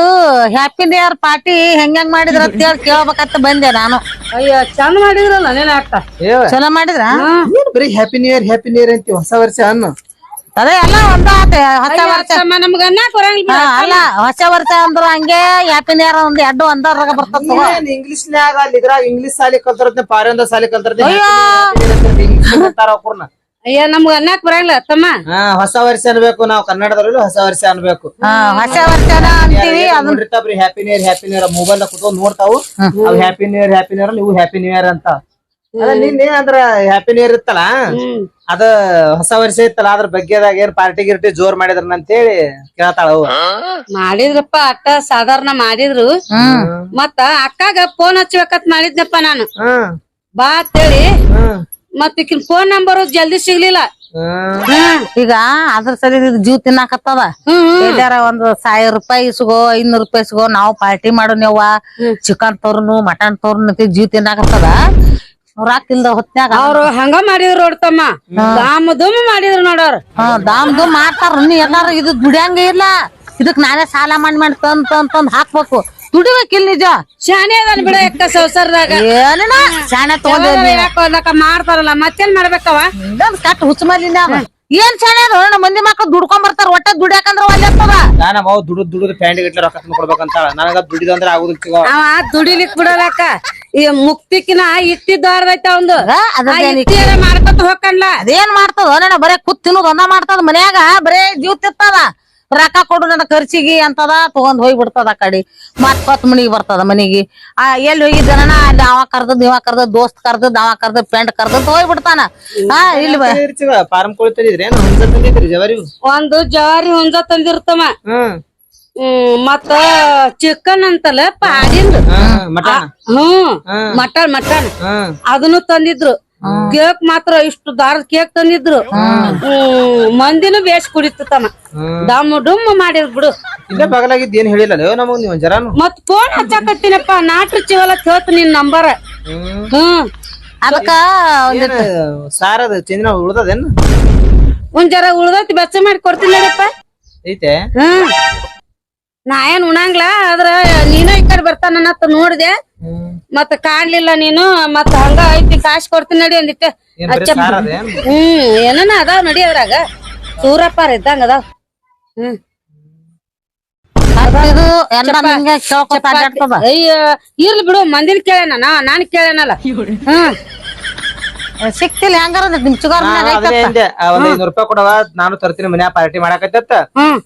ಹ್ಯಾಪಿ ನ್ಯೂ ಇಯರ್ ಪಾರ್ಟಿ ಹೆಂಗ್ ಹೆಂಗ್ ಮಾಡಿದ್ರ ಅಂತ ಹೇಳಿ ಕೇಳ್ಬೇಕಂತ ಬಂದೆ ನಾನು. ಅಯ್ಯೋ ಚಂದ ಮಾಡಿದ್ರಲ್ಲ ನೀನ್ ಅಕ್ಕ ಚಲೋ ಮಾಡಿದ್ರ? ನೀನ್ ಬರೀ happy new year happy new year ಅಂತ ಹೊಸ ವರ್ಷ ಅನ್ನು? ಅದೇ ಎಲ್ಲ ಒಂದ ಆತ ಹೊಸ ವರ್ಷ. ತಮ್ಮ ನಮ್ಗ ಅನ್ನಕ್ ಬರಂಗಿಲ್ಲ ಹಾ, ಅಲ್ಲ ಹೊಸ ವರ್ಷ ಅಂದ್ರ ಹಂಗೆ ಹ್ಯಾಪಿ ನ್ಯೂ ಇಯರ್ ಒಂದ್ ಎರಡು ಒಂದರಾಗ ಬರ್ತದ ತಗೋ. ಇಂಗ್ಲಿಷ್ ನ್ಯಾಗ ಅಲ್ಲಿ ಇದ್ರಾಗ ಇಂಗ್ಲಿಷ್ ಸಾಲಿ ಕಲ್ತಿರತ್ತೆ ಪಾರಿಂದ ಸಾಲಿ ಕಲ್ತಿರತ್ತೆ ಇಂಗ್ಲಿಷ್ ಅಂತಾರ ಅವ್ರನ್ನ ಅಯ್ಯ ನಮ್ಗ ಅನ್ನಕ್ ಬರಂಗಿಲ್ಲ ತಮ್ಮ. ಹಾ ಹೊಸ ವರ್ಷ ಅನ್ಬೇಕು ನಾವು ಕನ್ನಡದಲ್ಲೂ ಹೊಸ ವರ್ಷ ಅನ್ಬೇಕು. ಹಾ ಹೊಸ ವರ್ಷ ಅಂತೀವಿ ನೋಡಿರ್ತಾವ್ರಿ happy new year happy new year mobile ಕುತ್ಕೊಂಡ್ ನೋಡ್ತಾವು. ಅವ್ happy new year happy new year ನೀವು ಹ್ಯಾಪಿ ನ್ಯೂ ಇಯರ್ ಅಂತ. ಅದ ನಿನ್ನೆ ಅಂದ್ರ ಹ್ಯಾಪಿ ನ್ಯೂ ಇಯರ್ ಇತ್ತಲ್ಲ? ಅದ ಹೊಸ ವರ್ಷ ಇತ್ತಲ್ಲ ಅದ್ರ ಬಗ್ಗೆದಾಗ ಏನ್ ಪಾರ್ಟಿ ಗಿರ್ಟಿ ಜೋರ್ ಮಾಡಿದ್ರ ಅಂತೇಳಿ ಕೇಳ್ತಾಳ ಅವು. ಮಾಡಿದ್ರಪ್ಪ ಅಕ್ಕ ಸಾಧಾರಣ ಮಾಡಿದ್ರು. ಮತ್ತ ಅಕ್ಕಾಗ ಫೋನ್ ಹಚ್ಚಬೇಕತ್ ಮಾಡಿದ್ನಪ್ಪ ನಾನು. ಹ್ಮ್ ಬಾ ಅಂತೇಳಿ. ಹ್ಮ್ ಮತ್ತ ಈಕಿನ ಫೋನ್ ನಂಬರ್ ಜಲ್ದಿ ಸಿಗ್ಲಿಲ್ಲ. ಹ್ಮ್ ಈಗ ಅದ್ರ ಸರಿ ಜೀವ ತಿನ್ನಾಕತ್ತದ. ಎಲ್ಲಾರ ಒಂದ್ ಸಾವಿರ ರೂಪಾಯಿ ಇಸ್ಗೋ ಐನೂರ್ ರೂಪಾಯಿ ಇಸ್ಗೋ ನಾವು ಪಾರ್ಟಿ ಮಾಡೋನ್ಯವ್ವ ಚಿಕನ್ ತೋರ್ನು ಮಟನ್ ತೋರ್ನು ಜೀವ ತಿನ್ನಾಕತ್ತದ. ರೊಕ್ಕ ಇಲ್ದ ಹೊತ್ನ್ಯಾಗ ಅವ್ರು ಹಂಗ ಮಾಡಿದ್ರು ನೋಡ್ತಮ್ಮ ದಾಮ ದುಮ್ ಮಾಡಿದ್ರು ನೋಡವ್ರ ಹಾ ದಾಮ್ ದುಮ್ ಮಾಡ್ತಾರ. ಎಲ್ಲಾರು ಇದು ದುಡಿಯಂಗ ಇಲ್ಲ. ಇದಕ್ ನಾನೇ ಸಾಲ ಮಾಡಿ ಮಾಡಿ ತಂದ್ ತಂದ್ ತಂದ್ ಹಾಕ್ಬೇಕು. ದುಡಿಬೇಕಿಲ್ ನಿಜ ಶಾನೆ ಅದನ್ ಬಿಡ ಎಕ್ಕ ಸಂಸಾರದಾಗ. ಏನೇನ ಶಾಣೆ ತಗೊಂಡ್ ಯಾಕ ಮಾಡ್ತಾರಲ್ಲ ಮತ್ತೇನ್ ಮಾಡ್ಬೇಕವ? ಕಟ್ ಹುಚ್ಚ ಮಲಿನ ಏನ್ ಶಾಣೆ ಅದು? ನಮ್ಮ ಮಂದಿ ಮಕ್ಳು ದುಡ್ಕೊಂಡ್ ಬರ್ತಾರ ಒಟ್ಟ ದುಡಿಯಾಕಂದ್ರ ಒಲ್ಲೆ ನಾನು ಅವ ದುಡ್ದು ದುಡ್ದು ಪ್ಯಾಂಟ್ ಗಿಟ್ಲ ರೊಕ್ಕ ಕೊಡ್ಬೇಕಂತ ನನಗ ದುಡಿದಂದ್ರ ಆಗುದಿಲ್ಲ ಅವ ದುಡಿಲಿಕ್ ಬಿಡಲಕ್ಕ ಈ ಮುಕ್ತಿಕಿನ ಇಟ್ಟಿದ್ದಾರ್ದೈತ ಒಂದು ಮಾಡ್ಕೊತ ಹೋಗ್ಕಂಡ್ಲ ಅದೇನ್ ಮಾಡ್ತದ? ನನ್ನ ಬರೇ ಕುತ್ ತಿನ್ನೋದ್ ಒಂದ ಮಾಡ್ತದ ಮನ್ಯಾಗ ಬರೇ ಜೀವ ತಿತ್ತದ ರೊಕ್ಕ ಕೊಡು ನನ್ನ ಖರ್ಚಿಗೆ ಅಂತದ ತಗೊಂಡ್ ಹೋಗಿ ಬಿಡ್ತದ ಆ ಕಡೆ. ಮತ್ ಕೊತ್ ಮನಿಗೆ ಬರ್ತದ ಮನಿಗೆ. ಆ ಎಲ್ಲಿ ಹೋಗಿದ್ದನ ಅಲ್ಲಿ ಅವ ಕರ್ದದ್ ಇವ ಕರ್ದದ್ ದೋಸ್ತ್ ಕರ್ದದ್ ಅವ ಕರ್ದದ್ ಪೆಂಟ್ ಕರ್ದದ್ ಹೋಗಿ ಬಿಡ್ತಾನ ಹಾ ಇಲ್ಲಿ ಬ- ಫಾರ್ಮ್ ಕೋಳಿ ತಂದಿದ್ರಿ ಏನು? ಹುಂಜ ತಂದಿದ್ರಿ ಜವರಿ? ಒಂದು ಜವಾರಿ ಹುಂಜ ತಂದಿರ್ತಮ್ಮ. ಹ್ಮ್ ಹ್ಮ್ ಮತ್ತ ಚಿಕನ್ ಅಂತಲ್ಲ ಪಾಡಿಂದು. ಹ್ಮ್ ಮಟನ್. ಹ್ಮ್. Mutton mutton. ಹ್ಮ್ ಅದನ್ನು ತಂದಿದ್ರು. ಕೇಕ್ ಮಾತ್ರ ಇಷ್ಟು ದಾರದ ಕೇಕ್ ತಂದಿದ್ರು. ಹ್ಮ್ ಮಂದಿನೂ ಬೇಸ್ ಕುಡಿತು ತನ ದಮ್ ಡುಮ್ ಮಾಡಿರ್ ಬಿಡು. ಇಲ್ಲೇ ಬಗಲಾಗಿದ್ದು ಏನ್ ಹೇಳಿಲ್ಲ ನಮಗ್ ನೀವು ಜರಾನು ಮತ್ ಫೋನ್ ಹಚ್ಚಾಕತ್ತಿನಪ್ಪ ನಾಟ್ರ ಚಿವಲ ಕೇಳ್ತ ನಿನ್ ನಂಬರ್ ಹ್ಮ್. ಅದಕ್ಕ ಸಾರದ ಚಂದಿನ ಉಳ್ದದೇನ್? ಒಂದ್ ಜರ ಉಳ್ದೈತಿ ಬೆಚ್ಚ ಮಾಡಿ ಕೊಡ್ತೀನಿ ನೋಡಪ್ಪ. ಐತೆ? ಹ್ಮ್. ನಾ ಏನ್ ಉಣಂಗ್ಲ? ಆದ್ರ ನೀನ ಈ ಕಡೆ ಬರ್ತಾನ ನೋಡ್ದೆ. ಮತ್ತ ಕಾಣ್ಲಿಲ್ಲ ನೀನು ಮತ್ತ ಹಂಗ ಐತಿ ಕಾಶ್ ಕೊಡ್ತೀನಿ ನಡಿ ಅಂದಿಟ್ಟೆ. ಹ್ಮ್ ಏನನ ಅದಾವ ನಡಿ ಅದ್ರಾಗ ಸೂರಪ್ಪಾರ ಇದ್ದಂಗ ಅದಾವ್. ಹ್ಮ್. ಅಯ್ಯ ಇರ್ಲಿ ಬಿಡು ಮಂದಿನ ಕೇಳೇನ ನಾ ನಾನ್ ಕೇಳೇನಲ್ಲ. ಹ್ಮ್. ಸಿಕ್ತಿಲ್ಲ ಹೆಂಗಾರ ನಿಮ್ ಚುಗಾರ್ ಒಂದ್ ಐನೂರು ರೂಪಾಯಿ ಕೊಡವ ನಾನು ತರ್ತೀನಿ ಮನ್ಯಾಗ ಪಾರ್ಟಿ ಮಾಡಾಕತ್ತ ಹ್ಮ್.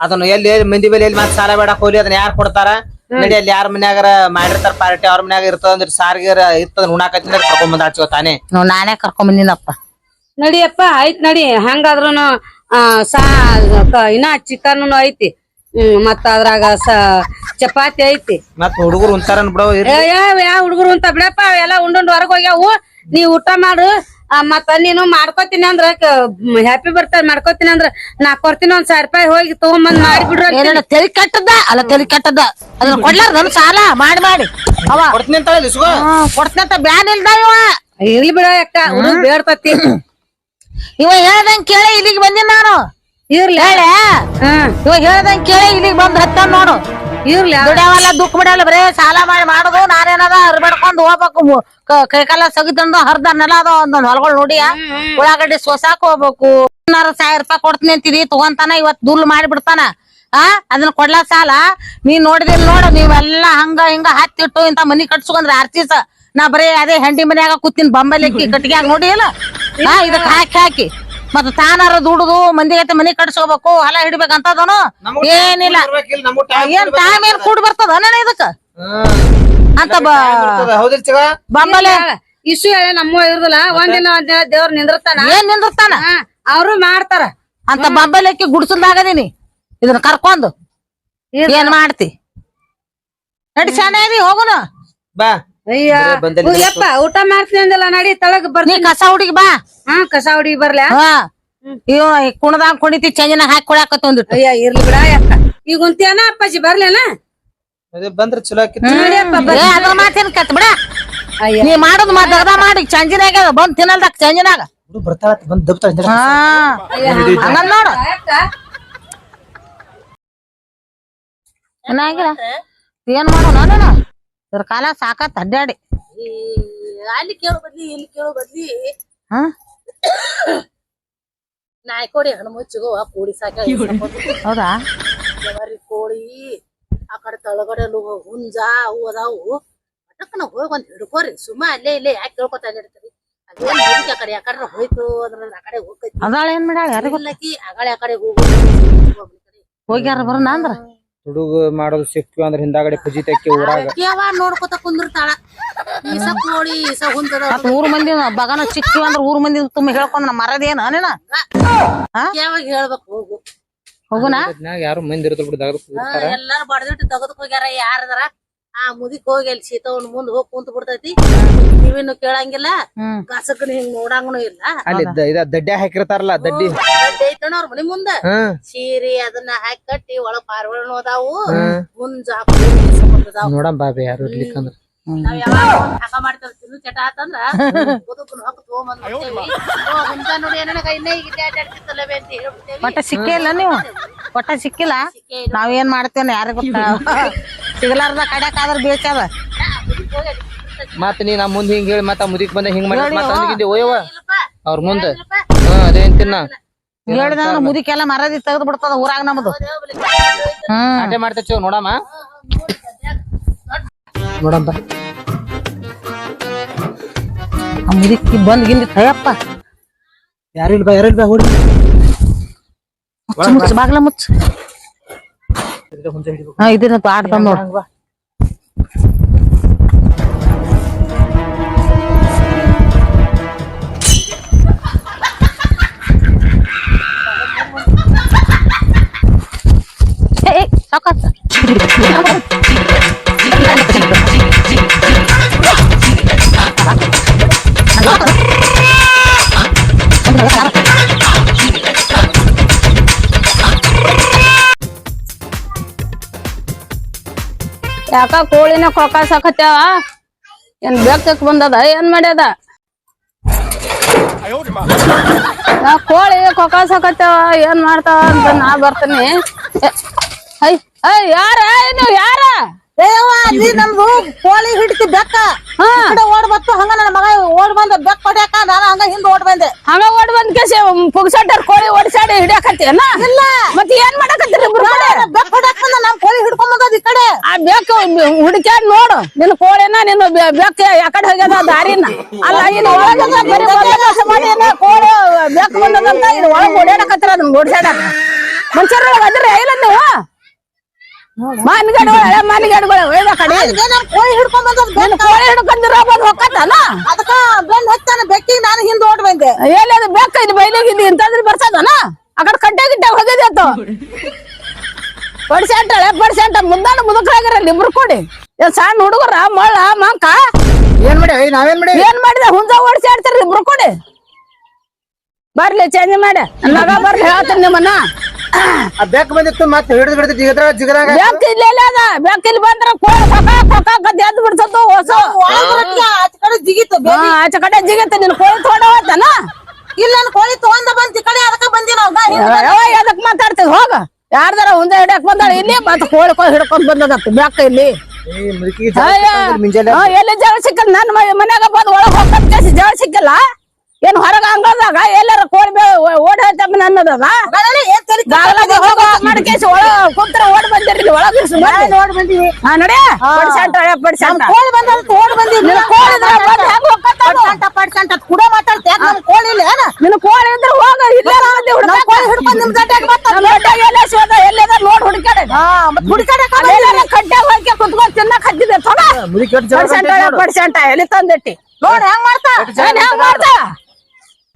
ಅದನ್ನ ಎಲ್ಲಿ ಎಲ್ಲಿ ಮಂದಿ ಮೇಲೆ ಎಲ್ಲಿ ಮತ್ತೆ ಸಾಲ ಬೇಡ ಕೋಲಿ ಅದನ್ನ ಯಾರು ಕೊಡ್ತಾರ? ನಡಿ ಅಲ್ಲಿ ಯಾರ ಮನ್ಯಾಗ ಮಾಡಿರ್ತಾರ ಪಾರ್ಟಿ ಅವ್ರ ಮನ್ಯಾಗ ಇರ್ತದ ಅಂದ್ರೆ ಸಾರ್ಗಿರ ಇರ್ತದ ಉಣಾಕತ್ತಿನ ಕರ್ಕೊಂಡ್ ಬಂದ ಹಚ್ಕೋ ತಾನೇ. ನಾನೇ ಕರ್ಕೊಂಡ್ ಬಂದಿನಪ್ಪ. ನಡಿಯಪ್ಪ ಆಯ್ತ್ ನಡಿ. ಹಂಗಾದ್ರೂನು ಆ, ಸಾ ಕ- ಇನ್ನ ಚಿಕನ್ ಐತಿ. ಹ್ಮ್ ಮತ್ತ ಅದ್ರಾಗ ಸ ಚಪಾತಿ ಐತಿ. ಮತ್ ಹುಡುಗರು ಉಂತಾರನ್ ಬಿಡೋ ಏ, ಯಾವ ಯಾವ ಹುಡುಗರು ಅಂತ ಬಿಡಪ್ಪ ಅವೆಲ್ಲ ಉಂಡುಂಡ್ ಹೊರಗ್ ಹೋಗ್ಯಾವು. ನೀ ಊಟ ಮಾಡು ಮತ್ತ ನೀನು ಮಾಡ್ಕೋತೀನಿ ಅಂದ್ರ ಹ್ಯಾಪಿ ಬರ್ತಾರ ಮಾಡ್ಕೋತೀನಿ ಅಂದ್ರ ನಾ ಕೊಡ್ತೀನಿ ಒಂದ್ ಸಾವಿರ ರೂಪಾಯಿ ಹೋಗಿ ತಗೊಂಬಂದ್ ಮಾಡಿಬಿಡ್ರು ಏನ ತೆಲಿ ಕಟ್ಟದ ಅಲ್ಲ ತಲಿ ಕಟ್ಟದ ಅದನ್ನ ಕೊಡ್ಲಾರ ನನ್ ಸಾಲ? ಮಾಡಿ ಮಾಡಿ. ಅವ. ಕೊಡ್ತೀನಿ ಅಂತ ಇಸ್ಕೋ. ಕೊಡ್ತಂತ ಬ್ಯಾನ್ ಇಲ್ದ ಇವ? ಇರ್ಲಿ ಬಿಡ ಅಕ್ಕ ಹುಡುಗ ಬೇಡ್ತತಿ ಇವ ಹೇಳ್ದಂಗ್ ಕೇಳಿ ಇಲ್ಲಿಗೆ ಬಂದಿನ ನಾನು. ಇರ್ಲಿ. ಹೇಳ? ಇವ ಹೇಳ್ದಂಗ್ ಕೇಳಿ ಇಲ್ಲಿಗೆ ಬಂದ್ ಹತ್ತ ನೋಡು. ಇರ್ಲಿ ದುಡಿಯವಲ್ಲ ದುಃಖ ಬಿಡಲ್ಲ ಬರೇ ಸಾಲ ಮಾಡಿ ಮಾಡುದು ನಾನೇನದ ಹರ್ಬಡ್ಕೊಂಡ್ ಹೋಗ್ಬೇಕು ಕೈಕಾಲ ಸಗಿತಂದು ಹರ್ದ ನೆಲ ಅದ ಒಂದೊಂದ್ ಹೊಲಗಳು ನೋಡಿಯ ಉಳ್ಳಾಗಡ್ಡಿ ಸೊಸಾಕ್ ಹೋಗ್ಬೇಕು. ಸಾವಿರ ರೂಪಾಯಿ ಕೊಡ್ತೀನಿ ಅಂತೀರಿ ತಗೊಂತಾನ ಇವತ್ ದುಲ್ ಮಾಡಿಬಿಡ್ತಾನ. ಆ ಅದನ್ನ ಕೊಡ್ಲಾ ಸಾಲ? ನೀನ್ ನೋಡಿದಿಲ್ ನೋಡ ನೀವೆಲ್ಲಾ ಹಂಗ ಹಿಂಗ ಹತ್ತಿಟ್ಟು ಇಂತ ಮನಿ ಕಟ್ಸ್ಕೊಂಡ್ರ ಆರ್ಚಿಸ ನಾ ಬರೀ ಅದೇ ಹೆಂಡಿ ಮನ್ಯಾಗ ಕೂತಿನ ಬಂಬಲೆಕ್ಕಿ ಕಟ್ಟಿಗೆ ನೋಡಿ ಇಲ್ಲ ಹಾ ಇದಕ್ ಹಾಕಿ ಹಾಕಿ. ಮತ್ತ ತಾನಾರ ದುಡುದು ಮಂದಿ ಗತೆ ಮನಿ ಕಟ್ಸ್ಕೋಬೇಕು ಹೊಲ ಹಿಡ್ಬೇಕಂತದನು ಏನಿಲ್ಲ. ಏನ್ ಟೈಮ್ ಏನ್ ಕೂಡ್ ಬರ್ತದ ಅಣ್ಣ ಇದಕ್ಕ? ಅಂತ ಬಂಬಲೆ. ಹೇಳಿ ನಮ್ಮ ಇರುದಿಲ್ಲ ಒಂದಿನ ಒಂದ್ ದಿನ ದೇವ್ರ ನಿಂದಿರ್ತಾನ? ಏನ್ ನಿಂದಿರ್ತಾನ? ಅವರು ಮಾಡ್ತಾರ. ಅಂತ ಬಂಬಲೆಕ್ಕಿ ಗುಡ್ಸಲ್ದಾಗದೀನಿ ಇದನ್ನ ಕರ್ಕೊಂಡು. ಏನ್ ಮಾಡ್ತಿ? ನಡಿ ಶಾನೆ ಹೋಗುನು. ಬಾ. ಅಯ್ಯ ಬರೇ ಬಂದಲ್ಲಿ ಹ್ಞೂ, ಯಪ್ಪ ಊಟ ಮಾಡ್ತೀನಿ ಅಂದಲ್ಲ ನಡಿ ತಳಗ್ ನೀ ಬರ್ತೀನಿ ಕಸ ಹುಡುಗಿ ಬಾ. ಹಾ ಕಸ ಹುಡುಗಿ ಬರ್ಲ? ಹಾ. ಇವ ಕುಣದಾಗ ಕುಣಿತಿ ಚಂಜನ ಹಾಕಿ ಕುಡ್ಯಾಕತ್ತ ಒಂದಿಟ್ಟು ಅಯ್ಯ ಇರ್ಲಿ ಬಿಡ ಯಪ್ಪ. ಈಗ ಉಂತಿಯನ ಅಪ್ಪಾಜಿ ಬರ್ಲೇನ? ಅದೇ ಬಂದ್ರ ಚಲೋ ಆಕಿತ್ತು ನಡಿಯಪ್ಪ ಏ ಅದ್ರ ಮಾತೇನ್ ಕತ್ ಬಿಡ. ಅಯ್ಯ. ನೀ ಮಾಡೋದ್ ದಗದ ಮಾಡಿ ಚಂಜನಾಗ ಬಂದ್ ತಿನ್ನಲ್ದಾಗ ಚಂಜನಾಗ ಹುಡುಗ ಬರ್ತಾಳ ಬಂದ್ ದಬ್ತಾಳ ಹಾ. ಹಂಗನ್ ನೋಡು ಏನಾಗಿಲ್ಲ? ಏನ್ ಮಾಡೋಣ ನಾನು ಇದ್ರ ಕಾಲ ಸಾಕತ್ ಅಡ್ಡಾಡಿ ಅಲ್ಲಿ ಕೇಳೋ ಬದ್ಲಿ ಇಲ್ಲಿ ಕೇಳೋ ಬದ್ಲಿ ಹಾ? ನಾಯ್ಕೋಡಿ ಹಣ್ಣು ಮುಚ್ಚಿಗೋ ಕೋಳಿ ಸಾಕ ಹೌದಾ? ಜವಾರಿ ಕೋಳಿ ಆ ಕಡೆ ತಳಗಡೆ ಹುಂಜ ಅವು ಅದಾವು. ಅದಕ್ಕನ ಹೋಗಿ ಒಂದ್ ಹಿಡ್ಕೋರಿ. ಸುಮ್ಮ ಅಲ್ಲೇ ಇಲ್ಲೇ ಯಾಕೆ ಕೇಳ್ಕೊತ ಅದೇನ್ ಆ ಕಡೆ ಆ ಕಡೆ ಹೋಯ್ತು ಅದ್ರ ಆ ಕಡೆ ಅದಾಳ ಏನ್ ಮಾಡ್ಯಾಳ? ಆ ಕಡೆ ಹೋಗು ಹೋಗ್ಯಾರ ಬರೋಣ ಅಂದ್ರ? ಹುಡುಗ ಮಾಡೋದು ಸಿಕ್ಕು ಅಂದ್ರ ಹಿಂದಾಗಡೆ ಪುಜಿತಕ್ಕೆ ಊರಾಗ. ಯಾವ ನೋಡ್ಕೊತ ಕುಂದಿರ್ತಾಳ. ಈಸ ಕೋಳಿ ಈಸ ಹುಂದದ ಮತ್ ಊರ್ ಮಂದಿ ಬಗನ ಸಿಕ್ಕಿವ ಅಂದ್ರ ಊರ್ ಮಂದಿ ತುಂಬ ಹೇಳ್ಕೊಂಡ್ ನಾ ಮರದೇನ ನೀನ? ಯಾವಾಗ ಹೇಳ್ಬೇಕು ಹೋಗು. ಹೋಗುನಾ? ಯಾರು ಮಂದಿ ಇರ್ತಾರ ಬಿಡು ದಗದ ಹಾ, ಎಲ್ಲಾರು ಬಡದಿಟ್ಟು ತೆಗೆದಕ್ ಹೋಗ್ಯಾರ ಯಾರದಾರ ಆ ಮುದಿಕ್ ಹೋಗಿ ಅಲ್ಲಿ ಸೀತವನ್ ಮುಂದ್ ಹೋಗಿ ಕುಂತ ಬಿಡ್ತೈತಿ. ನೀವೇನು ಕೇಳಂಗಿಲ್ಲ. ಕಸಕ್ಕನ ಹಿಂಗ್ ನೋಡಂಗನು ಇಲ್ಲ. ಅಲ್ಲಿ ದ- ಇದ ದಡ್ಡ ಹಾಕಿರ್ತಾರಲ್ಲ ದಡ್ಡಿ. ಐತಣ್ಣ ಅವ್ರ ಮನಿ ಮುಂದ. ಸೀರಿ ಅದನ್ನ ಹಾಕಿ ಕಟ್ಟಿ ಒಳಗ್ ಪಾರ್ವಳನು ಅದಾವು. ಮುಂದ್ ಸಪಟ್ಟದಾವು ನೋಡಂ ಬಾಬೆ ಯಾರು ಇರ್ಲಿಕ್ಕಂದ್ರ. ನಾವ್ ಯಾವಾಗ ಒಂದ್ ಹಾಕ ಮಾಡ್ತೇವ್ ತಿನ್ನು ಚಟ ಆತಂದ್ರ ಬದುಕನ್ ಹೊಕ್ಕ ತಗೊಂಬಂದ್ ಬಿಡ್ತೇವಿ ನೋಡಿ ಏನನ ಕೈನೇ ಈಗ ಇಲ್ಲಿ ಅಡ್ಡಾಡ್ತಿತ್ತಲ್ಲ ಬೇ ಅಂತ ಹೇಳ್ಬಿಡ್ತೇವಿ. ಒಟ್ಟ ಸಿಕ್ಕಿಲ್ಲ ನೀವು? ಒಟ್ಟ ಸಿಕ್ಕಿಲ್ಲ? ನಾವ್ ನಾವೇನ್ ಮಾಡ್ತೇನೆ ಯಾರ ಗೊತ್ತ? ಸಿಗಲಾರ್ದ ಕಡ್ಯಾಕಾದ್ರ ಬೇಕಾದ ಮತ್ ನೀ ನಾ ಮುಂದ್ ಹಿಂಗ್ ಹೇಳಿ ಮತ್ತ ಮುದಿಕ್ ಬಂದ ಹಿಂಗ್ ಮಾಡಿ ಮತ್ತ ಇಲ್ಲಪ್ಪ ಅವ್ರ ಮುಂದ. ಅದೇನ್ ತಿನ್ನ? ಅಂತಿನ ಹೇಳಿದ ಮುದಿಕೆಲ್ಲ ಮರದಿ ತೆಗೆದು ಬಿಡ್ತದ ಊರಾಗ ನಮ್ದು. ಹ್ಮ್. ಅದೇ ಮಾಡ್ತೇವ್ ಚೋ ನೋಡಮ್ಮ. ಆ ಮುದುಕಿ ಬಂದ್ ಗಿಂದಿ ತಯಪ್ಪ ಯಾರಿಲ್ ಬಾ ಯಾರಿಲ್ ಬಾ ಹೋಗಿ ಮುಚ್ಚ ಮುಚ್ಚ ಬಾಗ್ಲ ಮುಚ್ಚ. ಹಾ ಇದನ್ನ ಆಡ್ತಾನ ನೋಡ್. ಯಾಕ ಕೋಳಿನ ಕೊಳಕಾಸಕತ್ಯಾವ ಏನ್ ಬೆಕ್ಕಕ್ ಬಂದದ? ಏನ್ ಮಾಡ್ಯದ? ನಾ ಕೋಳಿ ಕೊಳಕಾಸಕತ್ಯಾವ ಏನ್ ಮಾಡ್ತಾವ ಅಂತ ನಾ ಬರ್ತೀನಿ. ಯಾರ? ನೀವು ಯಾರ? ಏಯವ್ವ ಅಲ್ಲಿ ನಮ್ದು ಕೋಳಿ ಹಿಡ್ತಿ ಬೆಕ್ಕ. ಈ ಕಡೆ ಓಡ್ ಬತ್ತು ಹಂಗ ನನ್ನ ಮಗ ಓಡ್ ಬಂದ ಬೆಕ್ಕ ಹೊಡ್ಯಾಕ ನಾನು ಹಂಗ ಹಿಂದ್ ಓಡ್ ಬಂದೆ. ಹಂಗ ಓಡ್ ಬಂದ್ ಕೇಸಿ ಪುಗ್ಸಟ್ಟರ್ ಕೋಳಿ ಓಡಿಸಾಡಿ ಹಿಡಿಯಾಕತ್ತೀಯನ ಇಲ್ಲ. ಮತ್ತೆ ಏನ್ ಮಾಡಕತ್ತೀರಿ? ಬೆಕ್ಕ ಹೊಡ್ಯಾಕ ಬಂದ ನಮ್ ಕೋಳಿ ಹಿಡ್ಕೊಂಡ್ ಬಂದದ ಈ ಕಡೆ. ಆ ಬೆಕ್ಕು ಹುಡುಕ್ಯಾಡ್ ನೋಡು ನಿನ್ನ ಕೋಳಿನ ನಿನ್ನ ಬೆಕ್ಕ ಯಾಕಡೆ ಹೋಗ್ಯದ ದಾರಿನ. ಅಲ್ಲ ಇನ್ ಒಳಗ ಬರೀ ಕೋಳಿ ಬೆಕ್ಕು ಬಂದದಂತ ಇನ್ ಒಳಗ್ ಓಡಾಡಕತ್ತಿರ ಅದನ್ನ ಓಡಿಸಾಡಕ ಮನುಷ್ಯರ ಅದ್ರ ಇಲ್ಲ ನೀವು? ಮಾನ್ಗಡೆ ಹಳೆ ಮಾನ್ಗಡೆಗಳು ಒಯ್ದ ಕಡೆ. ಕೋಳಿ ಹಿಡ್ಕೊಂಡ್ ಬಂದದ್ ಬೆನ್ ಬೆಕ್ಕ ಕೋಳಿ ಹಿಡ್ಕೊಂಡಿರ ಬಂದ್ ಹೊಕ್ಕತ್ತಲ್ಲ ಅದಕ್ಕ ಬೆನ್ ಹತ್ತಾನ ಬೆಕ್ಕಿಗೆ ನಾನು ಹಿಂದ್ ಓಡ್ ಬಂದೆ ಎಲ್ಲಿ ಅದು ಬೆಕ್ಕ ಇದು ಬೈಲಿಗೆ ಇಂತಂದ್ರೆ ಬರ್ತದನ ಆ ಕಡೆ ಕಟ್ಟೆ ಗಿಟ್ಟೆ ಹೋಗಿದೆ ಆತು ಪಡ್ಸೆಂಟಳೆ ಪಡ್ಸೆಂಟ ಮುದ್ದಾನ ಮುದುಕರಾಗಿರಲ್ಲ ಇಬ್ರು ಕೂಡಿ. ಏನ್ ಸಣ್ಣ ಹುಡುಗರ ಮಳ್ಳ ಮಂಕ? ಏನ್ ಮಾಡಿ? ನಾವೇನ್ ಮಾಡಿ? ಏನ್ ಮಾಡಿದೆ? ಹುಂಜ ಓಡಿಸಿ ಆಡ್ತಾರ ಇಬ್ರು ಕೂಡಿ. ಬರ್ಲಿ ಚೇಂಜ್ ಮಾಡಿ. ನನ್ ಮಗ ಬರ್ಲಿ ಹೇಳ್ತೀನಿ ನಿಮ್ಮನ್ನ. ಆ ಬೆಕ್ ಬಂದಿತ್ತು ಮತ್ತೆ ಹಿಡಿದು ಹಿಡಿದು ಜಿಗದ್ರ ಜಿಗದಾಗ ಬೆಕ್ಕ ಇಲ್ಲ ಅದ. ಬೆಕ್ಕ ಇಲ್ಲಿ ಬಂದ್ರ ಕೋಳಿ ಕೊಕ ಕೊಕ ಕದ್ ಎದ್ದು ಬಿಡ್ತದ್ದು ಹೊಸ. ಆಚೆ ಕಡೆ ಜಿಗಿತು ಹಾ, ಆಚೆ ಕಡೆ ಜಿಗತ್ತೆ ನಿನ್ ಕೋಳಿ ತಗೊಂಡ ಹೋಗ್ತಾನ ಇಲ್ಲ ನನ್ ಕೋಳಿ ತಗೊಂಡ ಬಂದಿ ಈ ಕಡೆ ಅದಕ್ಕ ಬಂದಿ ನಾವ್. ಎದಕ್ ಮಾತಾಡ್ತೀವಿ ಹೋಗ. ಯಾರ್ದಾರ ಹುಂಜ ಹಿಡಿಯಕ್ ಬಂದಾಳ? ಇಲ್ಲಿ ಮತ್ತೆ ಕೋಳಿ ಕೋಳಿ ಹಿಡ್ಕೊಂಡ್ ಬಂದದತ್ತು. ಬೆಕ್ಕ ಇಲ್ಲಿ. ಈ ಮುದುಕಿ ಅಯ್ಯ. ಮುಂಜಾನೆ ಹಾ, ಎಲ್ಲಿ ಜಗಳ ಸಿಕ್ಕಲ್ಲ? ನನ್ನ ಮನ್ಯಾಗ ಬಂದ್ ಒಳಗ್ ಜಗಳ ಸಿಕ್ಕಿಲ್ಲ? ಏನ್ ಹೊರಗ ಅಂಗಳದಾಗ ಎಲ್ಲಾರ ಕೋಳಿ ಓಡ್ ಹೋಯ್ತಮ್ಮ ನನ್ನದಾಗ ಬೇಡನೆ, ಏನ್ ತಲಿ ಬಾಗ್ಲಾಗ ಹೋಗ ಮಾಡಿ ಕೇಸಿ ಒಳ ಕುಂತ್ರ ಓಡ್ ಬಂದಿರಿ ಇಲ್ಲಿ ಒಳಗ್. ಓಡ್ ಬಂದಿವಿ ಹಾ ನಡಿ. ಪಡ್ಸಂಟ ಪಡ್ಸಂಟ ಕೋಳಿ ಓಡ್ ಕೋಳಿ ಇದ್ರ ಬಂದ್ ಹೆಂಗ್ ಹೋಗ್ಕತ್ತ ಅದು? ಪಡ್ಸಂಟ ಪಡ್ಸಂಟ ಅದ್ ಕೂಡ ಮಾತಾಡ್ತಿ ಯಾಕ್ ಕೋಳಿ ಇಲ್ಲ ಏನ? ನಿನ್ ಕೋಳಿ ಇದ್ರ ಹೋಗ ಇಲ್ಲೇ. ಕೋಳಿ ಹಿಡ್ಕೊಂಡ್ ನಿಮ್ ಸಿಗೋದ, ನೋಡ್ ಹುಡ್ಕ್ಯಾಡ. ಹಾ ಮತ್ತೆ ಅಲ್ಲೆಲ್ಲ ಕಡ್ಡೆ ಹೋಗಿ ಕುತ್ಕೊಂಡ್ ತಿನ್ನಕ್ ಹತ್ತಿದೆ ತೊಡ ಪಡ್ಸಂಟ ನೋಡು. ಪಡ್ಸಂಟ ಎಲ್ಲಿ ತಂದಿಟ್ಟಿ? ನೋಡ್ ಹೆಂಗ್ ಮಾಡ್ತಾ? ಹೆಂಗ್ ಮಾಡ್ತಾ?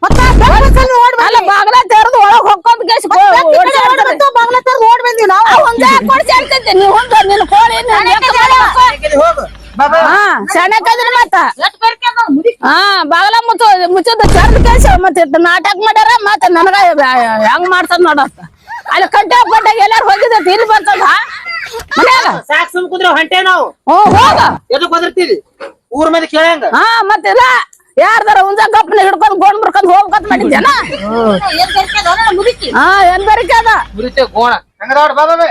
ಅಲ್ಲ ಬಾಗ್ಲ ತೆರೆದು ಒಳಗ್ ಹೊಕ್ಕೊಂಡ್ ಕೇಸಿ ಬಾಗ್ಲ ತರ್ದು ಓಡ್ ಬಂದಿವಿ ನಾವು. ಒಂದೇ ಕೊಡ್ಸಿ ಹೇಳ್ತೈತಿ ನೀವು ಒಂದು ನಿನ್ನ ಕೋಳಿ ಸಣ್ಣಕ್ಕದ್ರಿ ಮತ್ತ. ಎಷ್ಟ್ ಬೇರ್ಕೆ ಮುದಿ. ಹಾ ಬಾಗಲ ಮುಚ್ಚು ಮುಚ್ಚದ ಚರ್ದ ಕೇಸಿ ಮತ್ತೆ ನಾಟಕ ಮಾಡ್ಯಾರ ಮತ್ತೆ ನನಗ ಹೆಂಗ್ ಮಾಡ್ತದ ನೋಡತ್ತ ಅಲ್ಲಿ ಕಟ್ಟೆ ಪಟ್ಟೆ ಎಲ್ಲಾರು ಹೋಗಿದ್ದೈತಿ. ಇಲ್ಲಿ ಬರ್ತದ? ಮನ್ಯಾಗ? ಸಾಕ್ ಸುಮ್ ಕುಂದ್ರ ಹೊಂಟೆ ನಾವು. ಹೋಗ. ಎದಕ್ ಒದರ್ತೀರಿ ಊರ್ ಮೇಲೆ ಕೇಳಂಗ. ಹಾ ಮತ್ತಿಲ್ಲ ಯಾರ್ದಾರ ಹುಂಜ ಕಪ್ಪನ ಹಿಡ್ಕೊಂಡ್ ಗೋಣ್ ಮುರ್ಕೊಂಡ್ ಹೋಗ್ಬೇಕಂತ ಮುದುಕಿ ಹಾ ಏನ್ ಬರಿಕೆ ಅದ? ಮುರಿತೆ ಗೋಣ. ಬಾ ಬಾ ಬಾ.